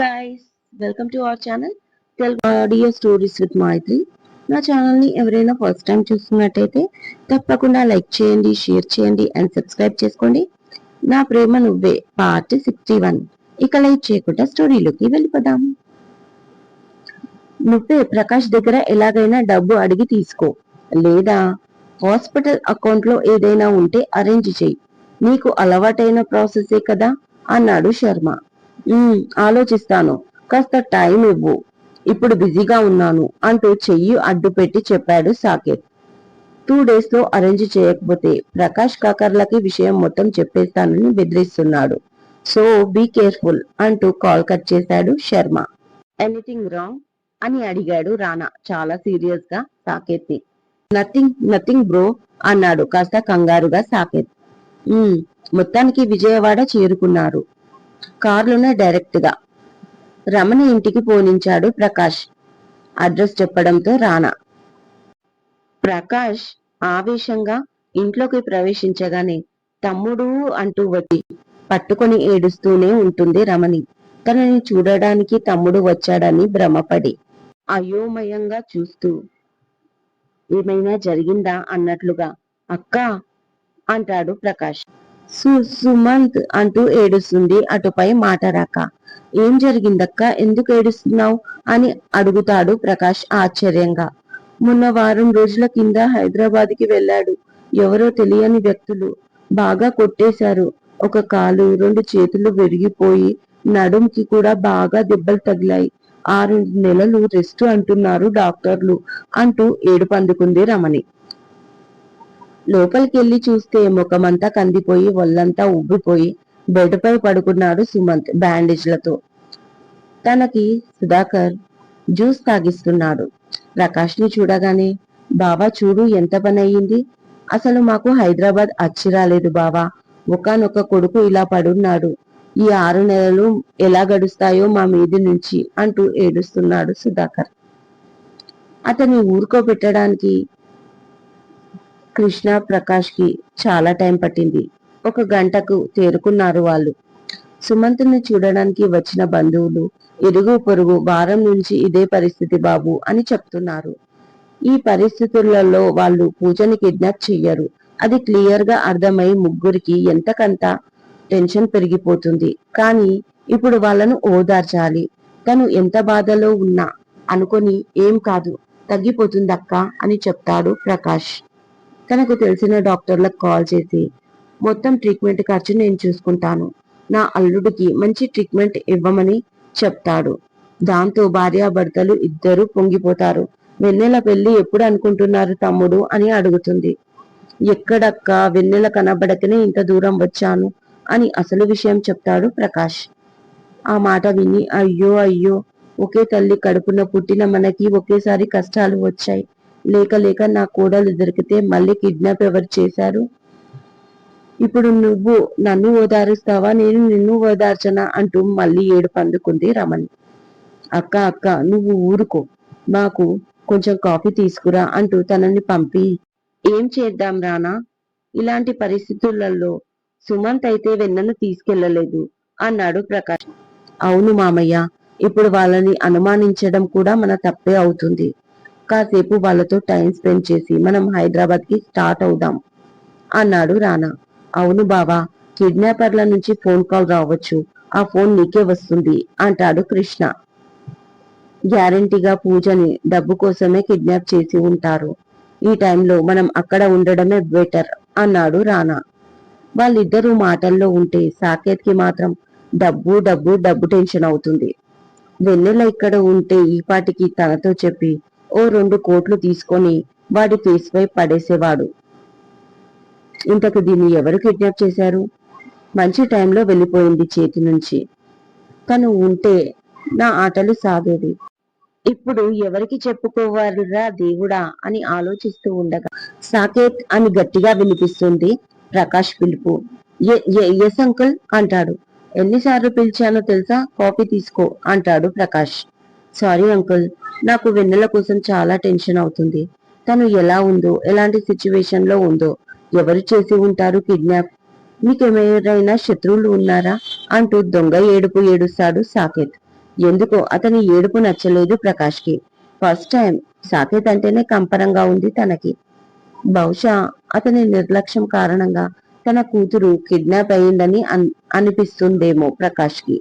Guys welcome to our channel Telugu audio stories with Maitri నా ఛానల్ని ఎవరైనా first time చూస్తున్నట్టయితే తప్పకుండా లైక్ చేయండి షేర్ చేయండి అండ్ సబ్స్క్రైబ్ చేసుకోండి. నా ప్రేమ నువ్వే పార్ట్ సిక్స్టీ వన్ ఇక లైక్ చేయకుండా స్టోరీలోకి వెళ్ళిపోదాం. నువ్వే ప్రకాష్ దగ్గర ఎలాగైనా డబ్బు అడిగి తీసుకో. లేదా హాస్పిటల్ అకౌంట్లో ఏదైనా ఉంటే అరేంజ్ చెయ్యి నీకు అలవాటైన ప్రాసెసే కదా? అన్నాడు శర్మ. ఆలోచిస్తాను. కాస్త టైం ఇవ్వు. ఇప్పుడు బిజీగా ఉన్నాను అంటూ చెయ్యి అడ్డు పెట్టి చెప్పాడు సాకేత్. టూ డేస్లో అరేంజ్ చేయకపోతే ప్రకాష్ కాకర్లకి విషయం మొత్తం చెప్పేస్తానని బెదిరిస్తున్నాడు. సో బీ కేర్ఫుల్ అంటూ కాల్ కట్ చేశాడు శర్మ. Anything wrong? అని అడిగాడు రానా చాలా సీరియస్గా సాకేత్ని నథింగ్ నథింగ్ బ్రో అన్నాడు కాస్త కంగారుగా సాకేత్. మొత్తానికి విజయవాడ చేరుకున్నారు. కారులోనే డైరెక్ట్గా రమణ ఇంటికి పోనించాడు ప్రకాష్. అడ్రస్ చెప్పడంతో రానా. ప్రకాష్ ఆవేశంగా ఇంట్లోకి ప్రవేశించగానే తమ్ముడు అంటూ వచ్చి పట్టుకొని ఏడుస్తూనే ఉంటుంది రమణి. తనని చూడడానికి తమ్ముడు వచ్చాడని భ్రమపడి అయోమయంగా చూస్తూ ఏమైనా జరిగిందా? అన్నట్లుగా అక్క అంటాడు ప్రకాష్. సుమంత్ అంటూ ఏడుస్తుంది. అటుపై మాట రాక ఏం జరిగిందక్క? ఎందుకు ఏడుస్తున్నావు? అని అడుగుతాడు ప్రకాష్ ఆశ్చర్యంగా. మొన్న వారం రోజుల కింద హైదరాబాద్కి వెళ్ళాడు. ఎవరో తెలియని వ్యక్తులు బాగా కొట్టేశారు. ఒక కాలు రెండు చేతులు విరిగిపోయి నడుంకి కూడా బాగా దెబ్బలు తగిలాయి. ఆరు నెలలు రెస్ట్ అంటున్నారు డాక్టర్లు అంటూ ఏడుపందుకుంది రమణి. లోపలికి వెళ్ళి చూస్తే ముఖమంతా కందిపోయి ఒళ్ళంతా ఉబ్బిపోయి బెడ్పై పడుకున్నాడు సుమంత్ బ్యాండేజ్లతో. తనకి సుధాకర్ జ్యూస్ తాగిస్తున్నాడు. ప్రకాష్ని చూడగానే బావా చూడు ఎంత పని అయ్యింది. అసలు మాకు హైదరాబాద్ అచ్చి రాలేదు బావా. ఒకనొక కొడుకు ఇలా పడున్నాడు. ఈ ఆరు నెలలు ఎలా గడుస్తాయో మా మీది నుంచి అంటూ ఏడుస్తున్నాడు సుధాకర్. అతన్ని ఊరుకోబెట్టడానికి కృష్ణ ప్రకాష్కి చాలా టైం పట్టింది. ఒక గంటకు తేరుకున్నారు వాళ్ళు. సుమంతుని చూడడానికి వచ్చిన బంధువులు ఇరుగు పొరుగు వారం నుంచి ఇదే పరిస్థితి బాబు అని చెప్తున్నారు. ఈ పరిస్థితులలో వాళ్ళు పూజని కిడ్నాప్ చెయ్యరు. అది క్లియర్గా అర్థమై ముగ్గురికి ఎంతకంత టెన్షన్ పెరిగిపోతుంది. కానీ ఇప్పుడు వాళ్ళను ఓదార్చాలి. తను ఎంత బాధలో ఉన్నా అనుకొని ఏం కాదు తగ్గిపోతుందక్క అని చెప్తాడు ప్రకాష్. తనకు తెలిసిన డాక్టర్లకు కాల్ చేసి మొత్తం ట్రీట్మెంట్ ఖర్చు నేను చూసుకుంటాను. నా అల్లుడికి మంచి ట్రీట్మెంట్ ఇవ్వమని చెప్తాడు. దాంతో భార్యాభర్తలు ఇద్దరు పొంగిపోతారు. వెన్నెల పెళ్ళి ఎప్పుడు అనుకుంటున్నారు తమ్ముడు? అని అడుగుతుంది. ఎక్కడక్క వెన్నెల కనబడకనే ఇంత దూరం వచ్చాను? అని అసలు విషయం చెప్తాడు ప్రకాష్. ఆ మాట విని అయ్యో అయ్యో ఒకే తల్లి కడుపున పుట్టిన మనకి ఒకేసారి కష్టాలు వచ్చాయి. లేక లేక నా కోడలు దొరికితే మళ్ళీ కిడ్నాప్ ఎవరు చేశారు? ఇప్పుడు నువ్వు నన్ను ఓదారుస్తావా? నేను నిన్ను ఓదార్చనా? అంటూ మళ్ళీ ఏడుపు అందుకుంది రమణి. అక్క అక్క నువ్వు ఊరుకో. మాకు కొంచెం కాఫీ తీసుకురా అంటూ తనని పంపి ఏం చేద్దాం రానా? ఇలాంటి పరిస్థితులలో సుమంత్ అయితే వెన్నను తీసుకెళ్ళలేదు అన్నాడు ప్రకాష్. అవును మామయ్య ఇప్పుడు వాళ్ళని అనుమానించడం కూడా మన తప్పే అవుతుంది. కాసేపు వాళ్ళతో టైం స్పెండ్ చేసి మనం హైదరాబాద్కి స్టార్ట్ అవుదాం అన్నాడు రానా. అవును బావా కిడ్నాపర్ల నుంచి ఫోన్ కాల్ రావచ్చు. ఆ ఫోన్ నీకే వస్తుంది అంటాడు కృష్ణ. గ్యారంటీగా పూజని డబ్బు కోసమే కిడ్నాప్ చేసి ఉంటారు. ఈ టైంలో మనం అక్కడ ఉండడమే బెటర్ అన్నాడు రానా. వాళ్ళిద్దరూ మాటల్లో ఉంటే సాకేత్కి మాత్రం డబ్బు డబ్బు డబ్బు టెన్షన్ అవుతుంది. వెన్నెల ఇక్కడ ఉంటే ఈ పాటికి తనతో చెప్పి ఓ రెండు కోట్లు తీసుకొని వాడి ఫేస్ పై పడేసేవాడు. ఇంతకు దీన్ని ఎవరు కిడ్నాప్ చేశారు? మంచి టైంలో వెళ్ళిపోయింది చేతి నుంచి. తను ఉంటే నా ఆటలు సాగేది ఇప్పుడు ఎవరికి చెప్పుకోవాలిరా దేవుడా అని ఆలోచిస్తూ ఉండగా సాకేత్ అని గట్టిగా వినిపిస్తుంది ప్రకాష్ పిలుపు. ఎస్ అంకుల్ అంటాడు. ఎన్నిసార్లు పిలిచానో తెలుసా? కాఫీ తీసుకో అంటాడు ప్రకాష్. సారీ అంకుల్ నాకు వెన్నెల కోసం చాలా టెన్షన్ అవుతుంది. తను ఎలా ఉందో ఎలాంటి సిచ్యువేషన్లో ఉందో ఎవరు చేసి ఉంటారు కిడ్నాప్ మీకెవరైనా శత్రువులు ఉన్నారా? అంటూ దొంగ ఏడుపు ఏడుస్తాడు సాకేత్. ఎందుకో అతని ఏడుపు నచ్చలేదు ప్రకాష్కి ఫస్ట్ టైం సాకేత్ అంటేనే కంపరంగా ఉంది తనకి. బహుశా అతని నిర్లక్ష్యం కారణంగా తన కూతురు కిడ్నాప్ అయిందని అన్- అనిపిస్తుందేమో ప్రకాష్కి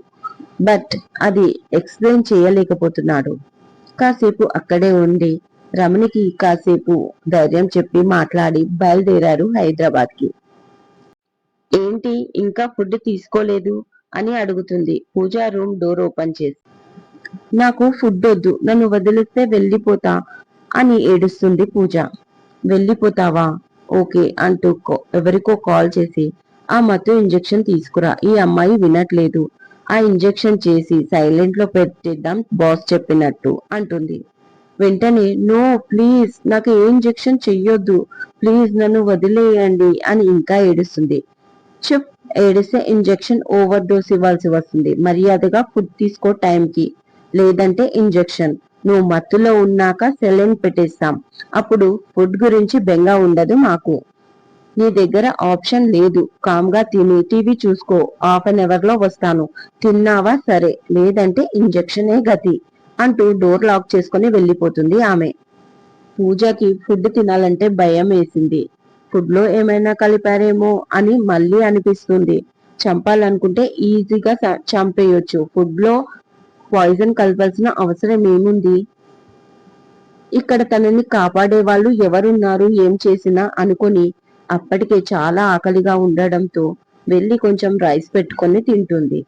బట్ అది ఎక్స్ప్లెయిన్ చేయలేకపోతున్నాడు. కాసేపు అక్కడే ఉండి రమణికి కాసేపు ధైర్యం చెప్పి మాట్లాడి బయలుదేరారు హైదరాబాద్కి ఏంటి ఇంకా ఫుడ్ తీసుకోలేదు అని అడుగుతుంది. పూజా రూమ్ డోర్ ఓపెన్ చేసి. నాకు ఫుడ్ వద్దు నన్ను వదిలిస్తే వెళ్ళిపోతా అని ఏడుస్తుంది పూజ. వెళ్ళిపోతావా? ఓకే అంటూ ఎవరికో కాల్ చేసి ఆ మత్తు ఇంజెక్షన్ తీసుకురా ఈ అమ్మాయి వినట్లేదు. ఆ ఇంజెక్షన్ చేసి సైలెంట్లో పెట్టిద్దాం బాస్ చెప్పినట్టు అంటుంది. వెంటనే నో ప్లీజ్ నాకు ఏ ఇంజెక్షన్ చెయ్యొద్దు. ప్లీజ్ నన్ను వదిలేయండి అని ఇంకా ఏడుస్తుంది. చెప్ ఏడిస్తే ఇంజెక్షన్ ఓవర్ డోస్ ఇవ్వాల్సి వస్తుంది. మర్యాదగా ఫుడ్ తీసుకో టైంకి. లేదంటే ఇంజెక్షన్. నువ్వు మత్తులో ఉన్నాక సెలైన్ పెట్టేస్తాం. అప్పుడు ఫుడ్ గురించి బెంగ ఉండదు మాకు. నీ దగ్గర ఆప్షన్ లేదు. కామ్గా తిని. టీవీ చూసుకో. హాఫ్ అన్ అవర్లో వస్తాను. తిన్నావా? సరే. లేదంటే ఇంజెక్షనే గతి అంటూ డోర్ లాక్ చేసుకుని వెళ్ళిపోతుంది ఆమె. పూజకి ఫుడ్ తినాలంటే భయం వేసింది. ఫుడ్లో ఏమైనా కలిపారేమో అని మళ్ళీ అనిపిస్తుంది. చంపాలనుకుంటే ఈజీగా చంపేయొచ్చు. ఫుడ్లో పాయిజన్ కలపాల్సిన అవసరం ఏముంది? ఇక్కడ తనని కాపాడే వాళ్ళు ఎవరున్నారు? ఏం చేసినా అనుకొని అప్పటికే చాలా ఆకలిగా ఉండడంతో వెళ్ళి కొంచెం రైస్ పెట్టుకొని తింటుంది.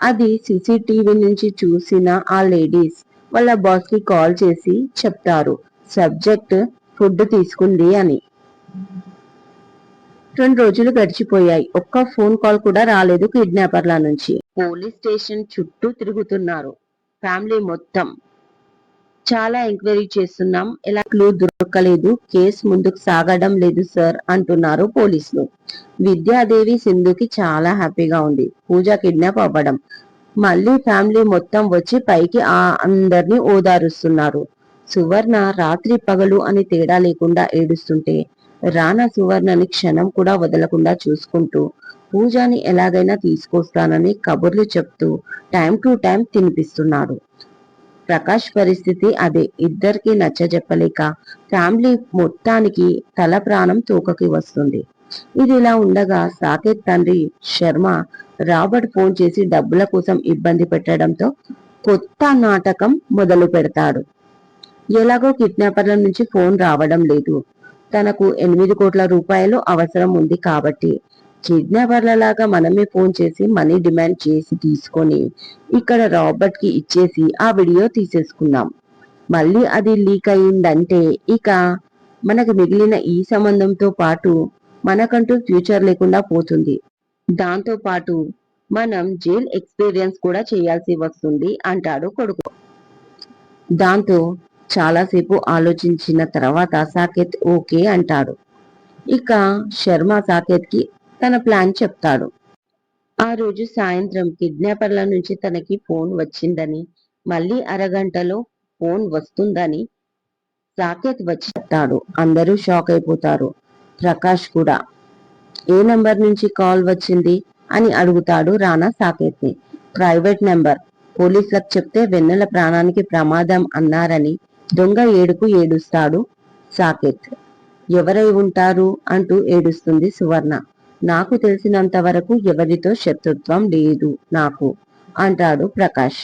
అది సీసీటీవీ నుంచి చూసిన ఆ లేడీస్ వాళ్ళ బాస్కి కాల్ చేసి చెప్తారు సబ్జెక్ట్ ఫుడ్ తీసుకుంది అని. రెండు రోజులు గడిచిపోయాయి. ఒక్క ఫోన్ కాల్ కూడా రాలేదు కిడ్నాపర్ల నుంచి. పోలీస్ స్టేషన్ చుట్టూ తిరుగుతున్నారు. ఫ్యామిలీ మొత్తం చాలా ఎంక్వైరీ చేస్తున్నాం. ఎలా క్లూ దొరకలేదు. కేసు ముందుకు సాగడం లేదు సార్ అంటున్నారు పోలీసులు. విద్యాదేవి సింధుకి చాలా హ్యాపీగా ఉంది. పూజ కిడ్నాప్ అవ్వడం. మళ్ళీ ఫ్యామిలీ మొత్తం వచ్చి పైకి ఆ అందరినీ ఓదారుస్తున్నారు. సువర్ణ రాత్రి పగలు అని తేడా లేకుండా ఏడుస్తుంటే రానా సువర్ణని క్షణం కూడా వదలకుండా చూసుకుంటూ పూజాని ఎలాగైనా తీసుకొస్తానని కబుర్లు చెప్తూ టైం టు టైం తినిపిస్తున్నారు. ప్రకాష్ పరిస్థితి అదే. ఇద్దరికి నచ్చజెప్పలేక ఫ్యామిలీ మొత్తానికి తల ప్రాణం తోకకి వస్తుంది. ఇది ఇలా ఉండగా సాకేత్ తండ్రి శర్మ రాబర్ట్ ఫోన్ చేసి డబ్బుల కోసం ఇబ్బంది పెట్టడంతో కొత్త నాటకం మొదలు పెడతాడు. ఎలాగో కిడ్నాపర్ల నుంచి ఫోన్ రావడం లేదు. తనకు ఎనిమిది కోట్ల రూపాయలు అవసరం ఉంది కాబట్టి కిడ్నాపర్లలాగా మనమే ఫోన్ చేసి మనీ డిమాండ్ చేసి తీసుకొని ఇక్కడ రాబర్ట్కి ఇచ్చేసి ఆ వీడియో తీసేసుకుందాం మళ్ళీ అది లీక్ అయిందంటే ఇక మనకు మిగిలిన ఈ సంబంధంతో పాటు మనకంటూ ఫ్యూచర్ లేకుండా పోతుంది. దాంతో పాటు మనం జైల్ ఎక్స్పీరియన్స్ కూడా చేయాల్సి వస్తుంది అంటాడు కొడుకు. దాంతో చాలాసేపు ఆలోచించిన తర్వాత సాకేత్ ఓకే అంటాడు. ఇక శర్మ సాకేత్కి తన ప్లాన్ చెప్తాడు. ఆ రోజు సాయంత్రం కిడ్నాపర్ల నుంచి తనకి ఫోన్ వచ్చిందని మళ్ళీ అరగంటలో ఫోన్ వస్తుందని సాకేత్ వచ్చి చెప్తాడు. అందరూ షాక్ అయిపోతారు. ప్రకాష్ కూడా ఏ నంబర్ నుంచి కాల్ వచ్చింది అని అడుగుతాడు రానా సాకేత్ని ప్రైవేట్ నెంబర్ పోలీసులకు చెప్తే వెన్నెల ప్రాణానికి ప్రమాదం అన్నారని దొంగ ఏడుకు ఏడుస్తాడు సాకేత్. ఎవరై ఉంటారు అంటూ ఏడుస్తుంది సువర్ణ. నాకు తెలిసినంత వరకు ఎవరితో శత్రుత్వం లేదు నాకు అంటాడు ప్రకాష్.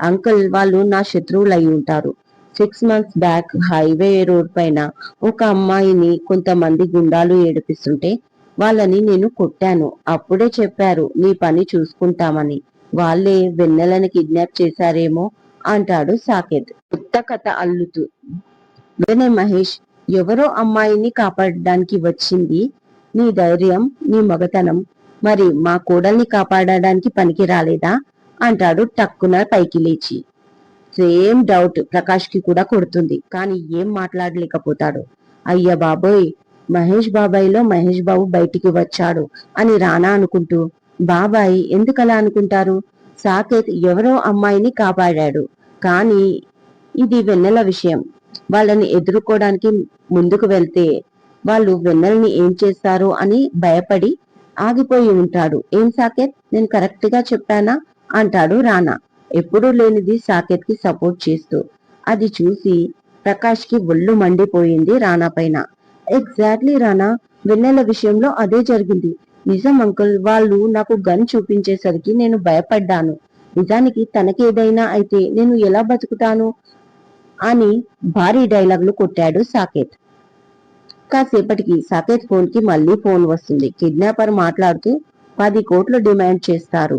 అంకుల్ వాళ్ళు నా శత్రువులై ఉంటారు. Six months back highway road పైన ఒక అమ్మాయిని కొంతమంది గుండాలు ఏడిపిస్తుంటే వాళ్ళని నేను కొట్టాను. అప్పుడే చెప్పారు నీ పని చూసుకుంటామని. వాళ్ళే వెన్నెలని కిడ్నాప్ చేశారేమో అంటాడు సాకేత్. కొత్త కథ అల్లుతూ. వెనే మహేష్ ఎవరో అమ్మాయిని కాపాడడానికి వచ్చింది నీ ధైర్యం నీ మగతనం మరి మా కోడల్ని కాపాడడానికి పనికి రాలేదా? అంటాడు టక్కున పైకి లేచి. సేమ్ డౌట్ ప్రకాష్కి కూడా కొడుతుంది కానీ ఏం మాట్లాడలేకపోతాడు. అయ్య బాబోయ్ మహేష్ బాబాయ్లో మహేష్ బాబు బయటికి వచ్చాడు అని రానా అనుకుంటూ బాబాయ్ ఎందుకలా అనుకుంటారు? సాకేత్ ఎవరో అమ్మాయిని కాపాడాడు కానీ ఇది వెన్నెల విషయం. వాళ్ళని ఎదుర్కోవడానికి ముందుకు వెళ్తే వాళ్ళు వెన్నెలని ఏం చేస్తారో అని భయపడి ఆగిపోయి ఉంటాడు. ఏం సాకేత్? నేను కరెక్ట్గా చెప్పానా? అంటాడు రానా. ఎప్పుడూ లేనిది సాకేత్కి సపోర్ట్ చేస్తూ. అది చూసి ప్రకాష్కి ఒళ్ళు మండిపోయింది రానా పైన. ఎగ్జాక్ట్లీ రానా. వెన్నెల విషయంలో అదే జరిగింది. నిజం అంకుల్ వాళ్ళు నాకు గన్ చూపించేసరికి నేను భయపడ్డాను. నిజానికి తనకేదైనా అయితే నేను ఎలా బతుకుతాను? అని భారీ డైలాగులు కొట్టాడు సాకేత్. కాసేపటికి సాకేత్ ఫోన్కి మళ్ళీ ఫోన్ వస్తుంది. కిడ్నాపర్ మాట్లాడుతూ పది కోట్లు డిమాండ్ చేస్తారు.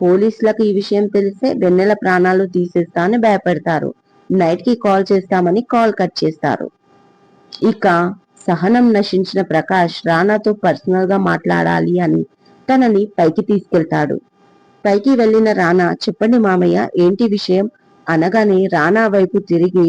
పోలీసులకు ఈ విషయం తెలిస్తే వెన్నెల ప్రాణాలు తీసేస్తా అని భయపెడతారు. నైట్కి కాల్ చేస్తామని కాల్ కట్ చేస్తారు. ఇక సహనం నశించిన ప్రకాష్ రానాతో పర్సనల్గా మాట్లాడాలి అని తనని పైకి తీసుకెళ్తాడు. పైకి వెళ్ళిన రానా చెప్పండి మామయ్య ఏంటి విషయం? అనగానే రానా వైపు తిరిగి